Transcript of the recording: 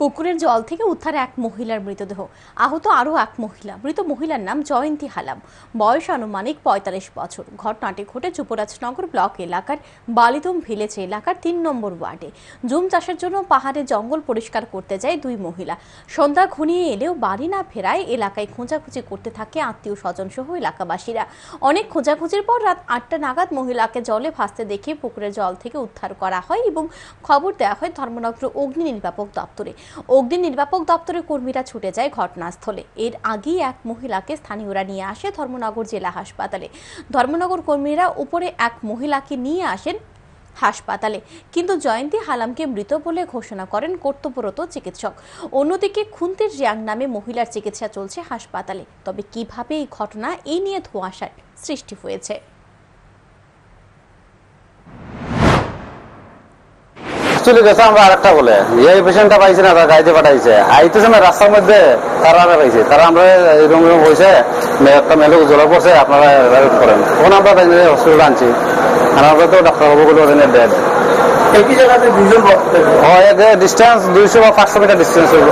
পুকুরের জল থেকে উদ্ধার এক মহিলার মৃতদেহ। আহত আরও এক মহিলা। মৃত মহিলার নাম জয়ন্তী হালাম। বয়স আনুমানিক পঁয়তাল্লিশ বছর। ঘটনাটি ঘটে যুবরাজনগর ব্লক এলাকার বালিদম ভিলেজ এলাকার তিন নম্বর ওয়ার্ডে। জুম চাষের জন্য পাহাড়ে জঙ্গল পরিষ্কার করতে যায় দুই মহিলা। সন্ধ্যা ঘনিয়ে এলেও বাড়ি না ফেরায় এলাকায় খোঁজাখুঁজি করতে থাকে আত্মীয় স্বজন সহ এলাকাবাসীরা। অনেক খোঁজাখুঁজির পর রাত আটটা নাগাদ মহিলাকে জলে ভাসতে দেখে পুকুরের জল থেকে উদ্ধার করা হয় এবং খবর দেওয়া হয় ধর্মনগর অগ্নি নির্বাপক দপ্তরে। অগ্নি নির্বাপক দপ্তরের কর্মীরা ছুটে যায় ঘটনাস্থলে। এর আগেই এক মহিলাকে স্থানীয়রা নিয়ে আসে ধর্মনগর জেলা হাসপাতালে। ধর্মনগর কর্মীরা উপরে এক মহিলাকে নিয়ে আসেন হাসপাতালে। কিন্তু জয়ন্তী হালামকে মৃত বলে ঘোষণা করেন কর্তব্যরত চিকিৎসক। অন্যদিকে খুন্তির রিয়াং নামে মহিলার চিকিৎসা চলছে হাসপাতালে। তবে কীভাবে এই ঘটনা এই নিয়ে ধোঁয়াশার সৃষ্টি হয়েছে? চলে গেছে আমরা আরেকটা বলে। এই পেশেন্টটা পাইছে না তার গাড়িতে পাঠাইছে। আইতেছে না রাস্তার মধ্যে তারা আমরা পাইছে। তারা আমরা এরকম এরকম হয়েছে একটা মেলে জলে পড়ছে আপনারা রেড করেন। তখন আমরা তাই হসপিটাল আনছি। আর আমরা তো ডাক্তার বাবু ওদের ডেড একই জায়গাতে দুজন ডিস্টেন্স দুইশো বা পাঁচশো মিটার ডিস্টেন্স হইব।